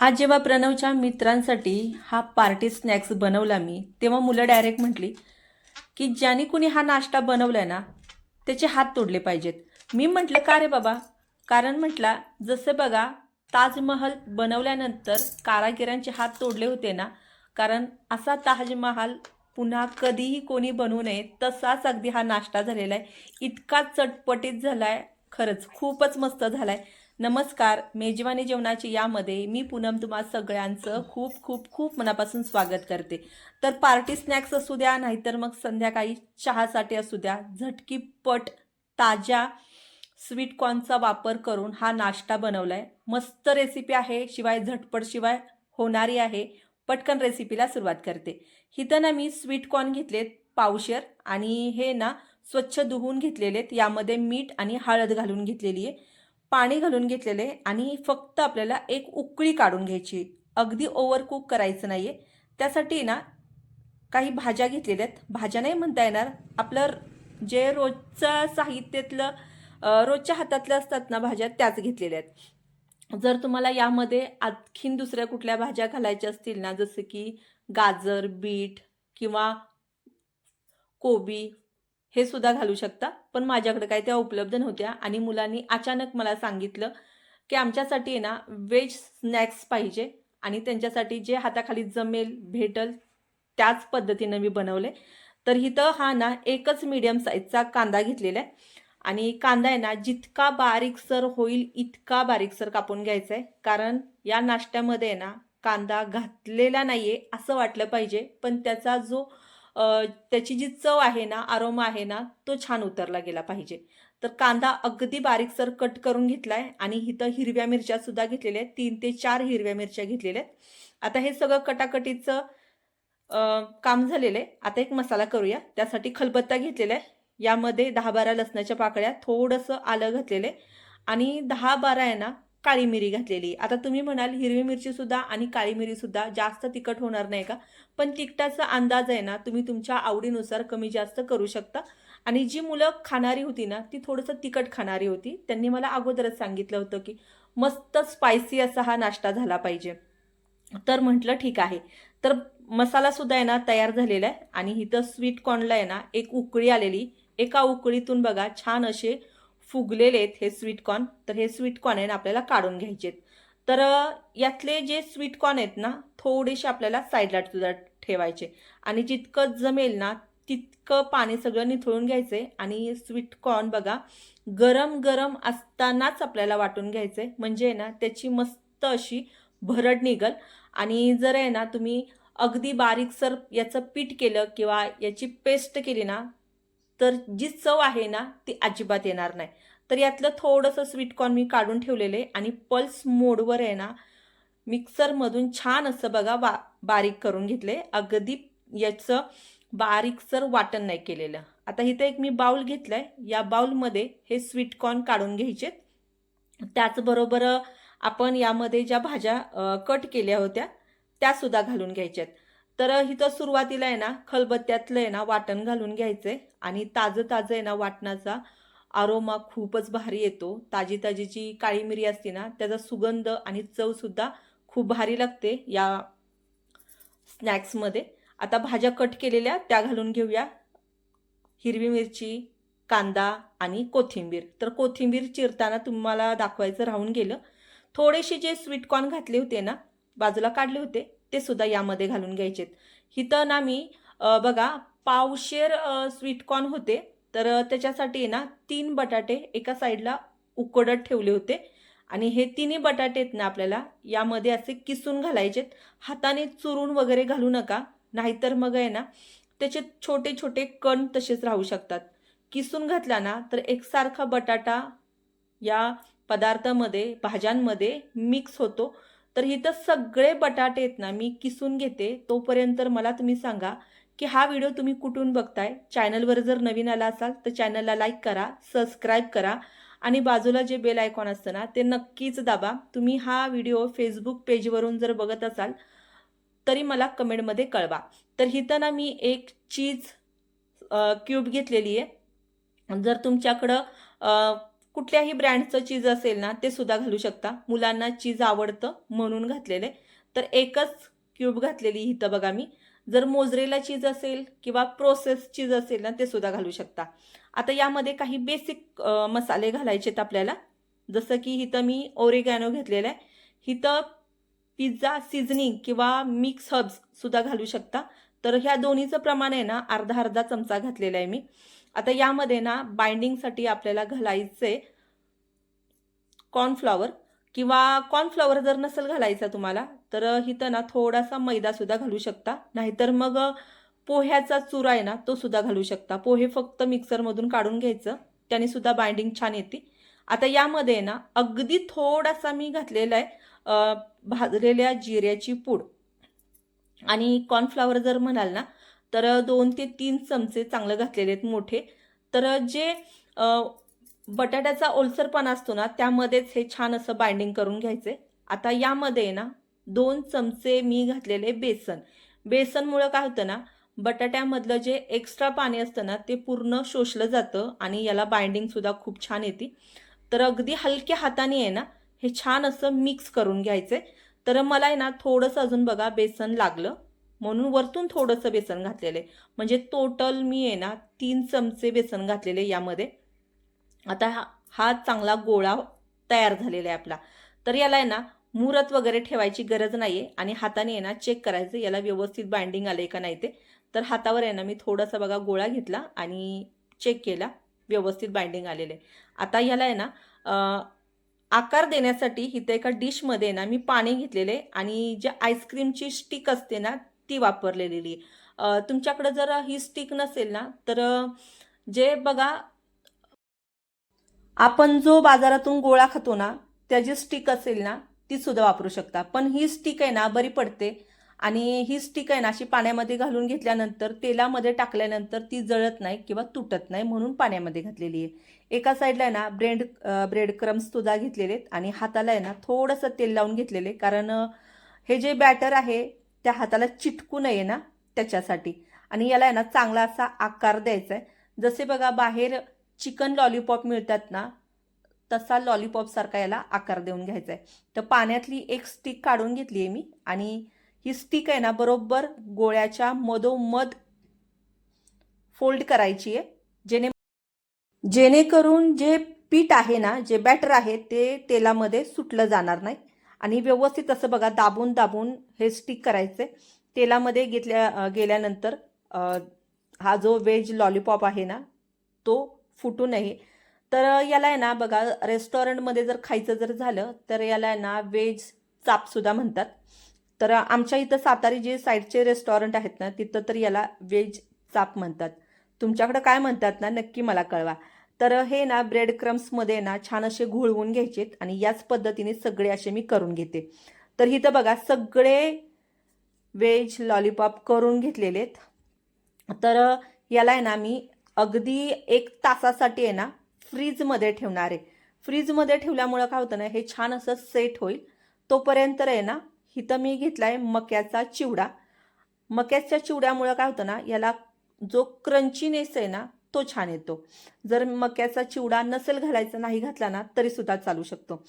आज जेव्हा प्रणवच्या मित्रांसाठी हा पार्टी स्नॅक्स बनवला मी तेव्हा मुलं डायरेक्ट म्हटली की ज्याने कुणी हा नाश्ता बनवलाय ना त्याचे हात तोडले पाहिजेत. मी म्हटलं का रे बाबा? कारण म्हटला जसे बघा ताजमहल बनवल्यानंतर कारागिरांचे हात तोडले होते ना कारण असा ताजमहाल पुन्हा कधीही कोणी बनवू नये तसाच अगदी हा नाश्ता झालेला आहे. इतका चटपटीत झाला आहे खरंच खूपच मस्त झाला आहे नमस्कार मेजवानी जेवणाची यामध्ये मी पूनम तुम्हा सगळ्यांचं खूप खूप खूप मनापासून स्वागत करते. तर पार्टी स्नॅक्स असू द्या नाहीतर मग संध्याकाळी चहासाठी असू द्या झटकीपट ताज्या स्वीट कॉर्नचा वापर करून हा नाश्ता बनवला आहे मस्त रेसिपी आहे शिवाय झटपट शिवाय होणारी आहे. पटकन रेसिपीला सुरुवात करते. इथं ना मी स्वीट कॉर्न घेतलेत पावशेर आणि हे ना स्वच्छ धुवून घेतलेले आहेत यामध्ये मीठ आणि हळद घालून घेतलेली आहे. पाणी घालून घेतलेले आणि फक्त आपल्याला एक उकळी काढून घ्यायची. अगदी ओव्हरकुक करायचं नाही आहे त्यासाठी ना काही भाज्या घेतलेल्या आहेत. भाज्या नाही म्हणता येणार. आपलं जे रोजचं साहित्यातलं रोजच्या हातातल्या असतात ना भाज्या त्याच घेतलेल्या आहेत. जर तुम्हाला यामध्ये आणखीन दुसऱ्या कुठल्या भाज्या घालायच्या असतील ना जसं की गाजर बीट किंवा कोबी हे सुद्धा घालू शकता. पण माझ्याकडे काय त्या उपलब्ध नव्हत्या आणि मुलांनी अचानक मला सांगितलं की आमच्यासाठी आहे ना व्हेज स्नॅक्स पाहिजे आणि त्यांच्यासाठी जे हाताखाली जमेल भेटल त्याच पद्धतीनं मी बनवले. तर इथं हा ना एकच मीडियम साईजचा कांदा घेतलेला आहे. आणि कांदा आहे ना जितका बारीकसर होईल इतका बारीकसर कापून घ्यायचा आहे. कारण या नाश्त्यामध्ये आहे ना कांदा घातलेला नाही आहे असं वाटलं पाहिजे. पण त्याचा जो त्याची जी चव आहे ना आरोमा आहे ना तो छान उतरला गेला पाहिजे. तर कांदा अगदी बारीकसर कट करून घेतला आहे आणि इथं हिरव्या मिरच्या सुद्धा घेतलेल्या आहेत. तीन ते चार हिरव्या मिरच्या घेतलेल्या आहेत. आता हे सगळं कटाकटीचं काम झालेलं आहे. आता एक मसाला करूया. त्यासाठी खलबत्ता घेतलेला आहे. यामध्ये दहा बारा लसणाच्या पाकळ्या थोडंसं आलं घातलेलं आहे. आणि दहा बारा आहे ना काळी मिरी घातलेली. आता तुम्ही म्हणाल हिरवी मिरचीसुद्धा आणि काळी मिरीसुद्धा जास्त तिखट होणार नाही का? पण तिखटाचा अंदाज आहे ना तुम्ही तुमच्या आवडीनुसार कमी जास्त करू शकता. आणि जी मुलं खाणारी होती ना ती थोडंसं तिखट खाणारी होती. त्यांनी मला अगोदरच सांगितलं होतं की मस्त स्पायसी असा हा नाश्ता झाला पाहिजे. तर म्हटलं ठीक आहे. तर मसालासुद्धा आहे ना तयार झालेला आहे. आणि इथं स्वीट कॉर्नला आहे ना एक उकळी आलेली. एका उकळीतून बघा छान असे फुगलेले आहेत हे स्वीटकॉर्न तर हे स्वीटकॉर्न आहे ना आपल्याला काढून घ्यायचे आहेत तर यातले जे स्वीटकॉर्न आहेत ना थोडेसे आपल्याला साईडला सुद्धा ठेवायचे. आणि जितकं जमेल ना तितकं पाणी सगळं निथळून घ्यायचे आणि स्वीटकॉर्न बघा गरम गरम असतानाच आपल्याला वाटून घ्यायचे म्हणजे आहे ना त्याची मस्त अशी भरड निघल. आणि जर आहे ना तुम्ही अगदी बारीकसर याचं पीठ केलं किंवा याची पेस्ट केली ना तर जी चव आहे ना ती अजिबात येणार नाही. तर यातलं थोडंसं स्वीट कॉर्न मी काढून ठेवलेलं आहे आणि पल्स मोडवर आहे ना मिक्सरमधून छान असं बघा बा बारीक करून घेतले. अगदी याचं बारीकसर वाटण नाही केलेलं. आता इथं एक मी बाउल आहे या बाउलमध्ये हे स्वीट कॉर्न काढून घ्यायचे. त्याचबरोबर आपण यामध्ये ज्या भाज्या कट केल्या होत्या त्यासुद्धा घालून घ्यायच्यात. तर इथं सुरुवातीला आहे ना खलबत्त्यातलं आहे ना वाटण घालून घ्यायचं आहे आणि ताजं ताजं आहे ना वाटणाचा आरोमा खूपच भारी येतो. ताजी ताजी जी काळी मिरी असते ना त्याचा सुगंध आणि चवसुद्धा खूप भारी लागते या स्नॅक्समध्ये आता भाज्या कट केलेल्या त्या घालून घेऊया. हिरवी मिरची कांदा आणि कोथिंबीर. तर कोथिंबीर चिरताना तुम्हाला दाखवायचं राहून गेलं. थोडेसे जे स्वीटकॉर्न घातले होते ना बाजूला काढले होते. ते सुद्धा यामध्ये घालून घ्यायचेत. हिथं ना मी बघा पावशेर स्वीटकॉर्न होते. तर त्याच्यासाठी आहे ना तीन बटाटे एका साईडला उकडत ठेवले होते. आणि हे तिन्ही बटाटे आहेत ना आपल्याला यामध्ये असे किसून घालायचेत. हाताने चुरून वगैरे घालू नका नाहीतर मग आहे ना त्याचे छोटे छोटे कण तसेच राहू शकतात. किसून घातला ना तर एकसारखा बटाटा या पदार्थामध्ये भाज्यांमध्ये मिक्स होतो. तर इथं सगळे बटाटे आहेत ना मी किसून घेते. तोपर्यंत मला तुम्ही सांगा की हा व्हिडिओ तुम्ही कुठून बघताय? चॅनलवर जर नवीन आला असाल तर चॅनलला लाईक करा सबस्क्राईब करा आणि बाजूला जे बेल आयकॉन असतं ना ते नक्कीच दाबा. तुम्ही हा व्हिडिओ फेसबुक पेजवरून जर बघत असाल तरी मला कमेंटमध्ये कळवा. तर इथं ना मी एक चीज क्यूब घेतलेली आहे. जर तुमच्याकडं कुठल्याही ब्रँडचं चीज असेल ना ते सुद्धा घालू शकता. मुलांना चीज आवडतं म्हणून घातलेलं आहे. तर एकच क्यूब घातलेली इथं बघा मी. जर मोजरेला चीज असेल किंवा प्रोसेस चीज असेल ना ते सुद्धा घालू शकता. आता यामध्ये काही बेसिक मसाले घालायचे आहेत आपल्याला. जसं की इथं मी ओरेगॅनो घेतलेलं आहे. इथं पिझ्झा सिझनिंग किंवा मिक्स हब्स सुद्धा घालू शकता. तर ह्या दोन्हीचं प्रमाण आहे ना अर्धा अर्धा चमचा घातलेला आहे मी. आता यामध्ये ना बाइंडिंगसाठी आपल्याला घालायचे कॉर्नफ्लॉवर किंवा कॉर्नफ्लॉवर जर नसेल घालायचा तुम्हाला तर इथं ना थोडासा मैदा सुद्धा घालू शकता. नाहीतर मग पोह्याचा चुरा आहे ना तो सुद्धा घालू शकता. पोहे फक्त मिक्सरमधून काढून घ्यायचं त्याने सुद्धा बाइंडिंग छान येते. आता यामध्ये ना अगदी थोडासा मी घातलेला आहे भाजलेल्या जिऱ्याची पूड. आणि कॉर्नफ्लावर जर म्हणाल ना तर दोन ते तीन चमचे चांगलं घातलेले आहेत मोठे. तर जे बटाट्याचा ओलसरपणा असतो ना त्यामध्येच हे छान असं बाइंडिंग करून घ्यायचे. आता यामध्ये ना दोन चमचे मी घातलेले बेसन. बेसनमुळं काय होतं ना बटाट्यामधलं जे एक्स्ट्रा पाणी असतं ना ते पूर्ण शोषलं जातं आणि याला बाइंडिंगसुद्धा खूप छान येते. तर अगदी हलक्या हाताने आहे ना हे छान असं मिक्स करून घ्यायचं. तर मला आहे ना थोडंसं अजून बघा बेसन लागलं. म्हणून वरतून थोडंसं बेसन घातलेलं आहे. म्हणजे टोटल मी आहे ना तीन चमचे बेसन घातलेले यामध्ये. आता हा हा चांगला गोळा तयार झालेला आहे आपला. तर याला आहे ना मुरत वगैरे ठेवायची गरज नाही आहे आणि हाताने आहे ना चेक करायचं याला व्यवस्थित बाइंडिंग आलं आहे का नाही ते. तर हातावर आहे ना मी थोडासा बघा गोळा घेतला आणि चेक केला. व्यवस्थित बाइंडिंग आलेलं आहे. आता याला आहे ना आकार देण्यासाठी इथं एका डिशमध्ये ना मी पाणी घेतलेले आणि जे आईस्क्रीमची स्टिक असते ना ती वापरलेली आहे तुमच्याकडं जर ही स्टिक नसेल ना तर जे बघा आपण जो बाजारातून गोळा खातो ना त्याची स्टिक असेल ना ती सुद्धा वापरू शकता. पण ही स्टिक आहे ना बरी पडते. आणि ही स्टिक आहे ना अशी पाण्यामध्ये घालून घेतल्यानंतर तेलामध्ये टाकल्यानंतर ती जळत नाही किंवा तुटत नाही म्हणून पाण्यामध्ये घातलेली आहे. एका साईडला आहे ना ब्रेड ब्रेड क्रम्स सुद्धा घेतलेले आहेत आणि हाताला आहे ना थोडंसं तेल लावून घेतलेले कारण हे जे बॅटर आहे त्या हाताला चिटकू नये ना त्याच्यासाठी. आणि याला आहे ना चांगला असा आकार द्यायचा आहे. जसे बघा बाहेर चिकन लॉलीपॉप मिळतात ना तसा लॉलीपॉपसारखा याला आकार देऊन घ्यायचा आहे. तर पाण्यातली एक स्टिक काढून घेतली आहे मी आणि ही स्टिक आहे ना बरोबर गोळ्याच्या मधोमध फोल्ड करायची आहे. जेणे जेणेकरून जे पीठ आहे ना जे बॅटर आहे ते तेलामध्ये सुटलं जाणार नाही. आणि व्यवस्थित असं बघा दाबून दाबून हे स्टिक करायचं. आहे तेलामध्ये घेतल्या गेल्यानंतर हा जो व्हेज लॉलीपॉप आहे ना तो फुटू नये. तर याला आहे ना बघा रेस्टॉरंटमध्ये जर खायचं जर झालं तर याला आहे ना व्हेज चापसुद्धा म्हणतात. तर आमच्या इथं सातारी जे साईडचे रेस्टॉरंट आहेत ना तिथं तर याला व्हेज चाप म्हणतात. तुमच्याकडं काय म्हणतात ना नक्की मला कळवा. तर हे ना ब्रेड क्रम्समध्ये ना छान असे घोळवून घ्यायचेत आणि याच पद्धतीने सगळे असे मी करून घेते. तर इथं बघा सगळे व्हेज लॉलीपॉप करून घेतलेले आहेत. तर याला आहे ना मी अगदी एक तासासाठी आहे ना फ्रीजमध्ये ठेवणार आहे. फ्रीजमध्ये ठेवल्यामुळं काय होतं ना हे छान असं सेट होईल. तोपर्यंत आहे ना इथं मी घेतला आहे मक्याचा चिवडा. मक्याच्या चिवड्यामुळं काय होतं ना याला जो क्रंचीनेस आहे ना तो छान येतो. जर मक्याचा चिवडा नसेल घालायचा नाही घातला ना तरीसुद्धा चालू शकतो.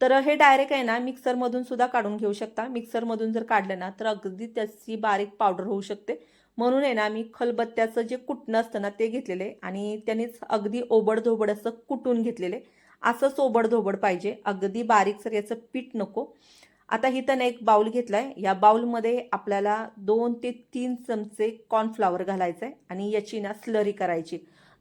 तर हे डायरेक्ट आहे ना मिक्सरमधून सुद्धा काढून घेऊ शकता. मिक्सरमधून जर काढलं ना तर अगदी त्याची बारीक पावडर होऊ शकते. म्हणून आहे ना मी खलबत्त्याचं जे कुटणं असतं ना ते घेतलेले आणि त्यानेच अगदी ओबडधोबड असं कुटून घेतलेले. असंच ओबडधोबड पाहिजे. अगदी बारीक सर याचं पीठ नको आता इथं एक बाउल घेतला आहे या बाउलमध्ये आपल्याला दोन ते तीन चमचे कॉर्नफ्लावर घालायचं आहे आणि याची ना स्लरी करायची.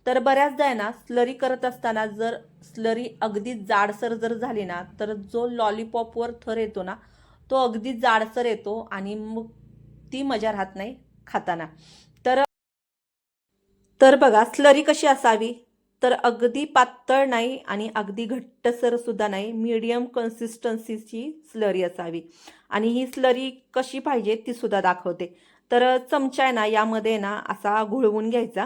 तर बऱ्याचदा आहे ना स्लरी करत असताना जर स्लरी अगदी जाडसर जर झाली ना तर जो लॉलीपॉपवर थर येतो ना तो अगदी जाडसर येतो आणि मग ती मजा राहत नाही खाताना. तर तर बघा स्लरी कशी असावी? तर अगदी पातळ नाही आणि अगदी घट्टसरसुद्धा नाही. मीडियम कन्सिस्टन्सीची स्लरी असावी. आणि ही स्लरी कशी पाहिजे ती सुद्धा दाखवते. तर चमचा आहे ना यामध्ये ना असा घोळवून घ्यायचा.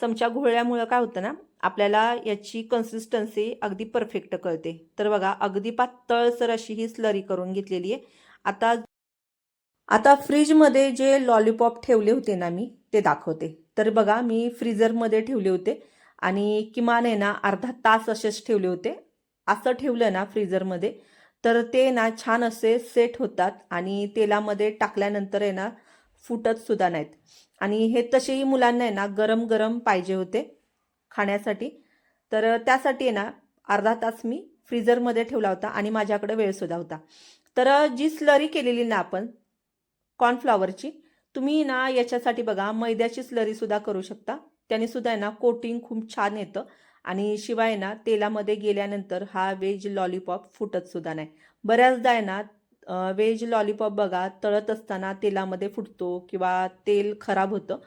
चमचा घोळल्यामुळं काय होतं ना आपल्याला याची कन्सिस्टन्सी अगदी परफेक्ट कळते. तर बघा अगदी पातळसर अशी ही स्लरी करून घेतलेली आहे. आता आता फ्रीजमध्ये जे लॉलीपॉप ठेवले होते ना मी ते दाखवते. तर बघा मी फ्रीजरमध्ये ठेवले होते. आणि किमान आहे ना अर्धा तास असेच ठेवले होते. असं ठेवलं ना फ्रीजरमध्ये तर ते ना छान असे सेट होतात आणि तेलामध्ये टाकल्यानंतर आहे ना फुटत सुद्धा नाहीत. आणि हे तसेही मुलांना आहे ना गरम गरम पाहिजे होते खाण्यासाठी. तर त्यासाठी आहे ना अर्धा तास मी फ्रीजरमध्ये ठेवला होता आणि माझ्याकडे वेळसुद्धा होता. तर जी स्लरी केलेली ना आपण कॉर्नफ्लॉवरची तुम्ही ना याच्यासाठी बघा मैद्याची स्लरीसुद्धा करू शकता. त्याने सुद्धा आहे ना कोटिंग खूप छान येतं. आणि शिवाय ना तेलामध्ये गेल्यानंतर हा वेज लॉलीपॉप फुटत सुद्धा नाही. बऱ्याचदा आहे ना वेज लॉलीपॉप बघा तळत असताना तेलामध्ये फुटतो किंवा तेल खराब होतं.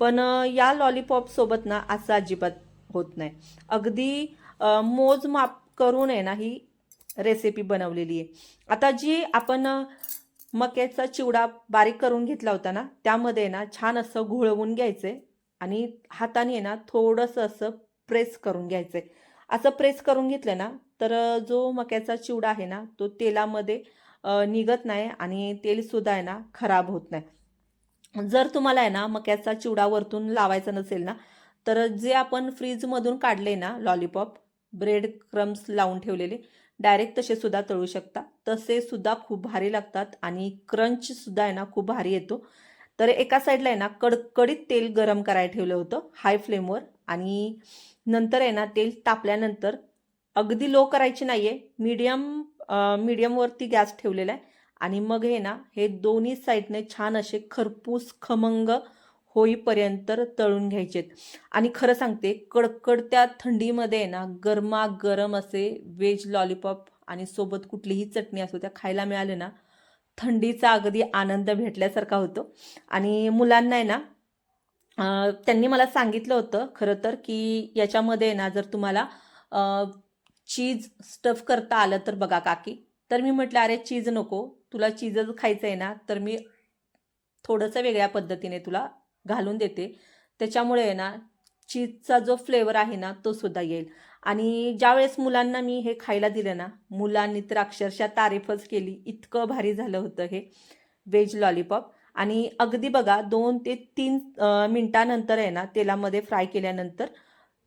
पण या लॉलीपॉपसोबत ना असं अजिबात होत नाही. अगदी मोजमाप करून आहे ना ही रेसिपी बनवलेली आहे. आता जी आपण मक्याचा चिवडा बारीक करून घेतला होता ना त्यामध्ये ना छान असं घोळवून घ्यायचं आहे आणि हाताने आहे ना थोडंसं असं प्रेस करून घ्यायचं आहे असं प्रेस करून घेतलं ना तर जो मक्याचा चिवडा आहे ना तो तेलामध्ये निघत नाही आणि तेलसुद्धा आहे ना खराब होत नाही. जर तुम्हाला आहे ना मक्याचा चिवडा वरतून लावायचा नसेल ना तर जे आपण फ्रीजमधून काढले ना लॉलीपॉप ब्रेड क्रम्स लावून ठेवलेले डायरेक्ट तसे सुद्धा तळू शकता. तसे सुद्धा खूप भारी लागतात आणि क्रंचसुद्धा आहे ना खूप भारी येतो. तर एका साईडला आहे ना कडकडीत तेल गरम करायला ठेवलं होतं हाय फ्लेमवर आणि नंतर आहे ना तेल तापल्यानंतर अगदी लो करायची नाही आहे मीडियम मीडियमवरती गॅस ठेवलेला आहे. आणि मग हे ना हे दोन्ही साईडने छान असे खरपूस खमंग होईपर्यंत तळून घ्यायचेत आणि खरं सांगते कडकडत्या थंडीमध्ये आहे ना गरमागरम असे वेज लॉलीपॉप आणि सोबत कुठलीही चटणी असो त्या खायला मिळाले ना थंडीचा अगदी आनंद भेटल्यासारखा होतो. आणि मुलांना आहे ना त्यांनी मला सांगितलं होतं खरं तर की याच्यामध्ये आहे ना जर तुम्हाला चीज स्टफ करता आलं तर बघा काकी. तर मी म्हटलं अरे चीज नको. तुला चीजच खायचं आहे ना तर मी थोडंसं वेगळ्या पद्धतीने तुला घालून देते. त्याच्यामुळे आहे ना चीजचा जो फ्लेवर आहे ना तो सुद्धा येईल. आणि ज्यावेळेस मुलांना मी हे खायला दिलं ना मुलांनी तर अक्षरशः तारीफच केली. इतकं भारी झालं होतं हे व्हेज लॉलीपॉप आणि अगदी बघा दोन ते तीन मिनटानंतर आहे ना तेलामध्ये फ्राय केल्यानंतर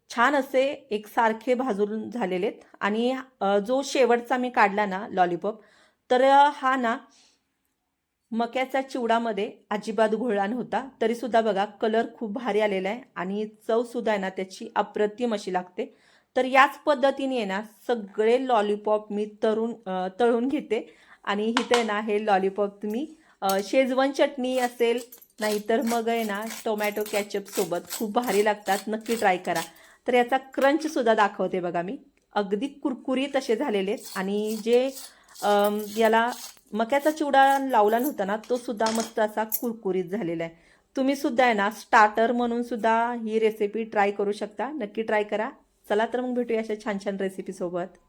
छान असे एकसारखे भाजून झालेले आहेत. आणि जो शेवटचा मी काढला ना लॉलीपॉप तर हा ना मक्याच्या चिवडामध्ये अजिबात घोळला नव्हता. तरीसुद्धा बघा कलर खूप भारी आलेला आहे आणि चवसुद्धा आहे ना त्याची अप्रतिम अशी लागते. तर याच पद्धतीने आहे ना सगळे लॉलीपॉप मी तळून तळून घेते. आणि इथे आहे ना हे लॉलीपॉप तुम्ही शेजवन चटणी असेल नाहीतर मग आहे ना टोमॅटो कॅचअपसोबत खूप भारी लागतात. नक्की ट्राय करा. तर याचा क्रंचसुद्धा दाखवते बघा मी. अगदी कुरकुरीत असे झालेले आहेत. आणि जे याला मक्याचा चिवडा लावला नव्हता ना तो सुद्धा मस्त असा कुरकुरीत झालेला आहे. तुम्ही सुद्धा आहे ना स्टार्टर म्हणून सुद्धा ही रेसिपी ट्राय करू शकता. नक्की ट्राय करा. चला तर मग भेटूया अशा छान छान रेसिपीसोबत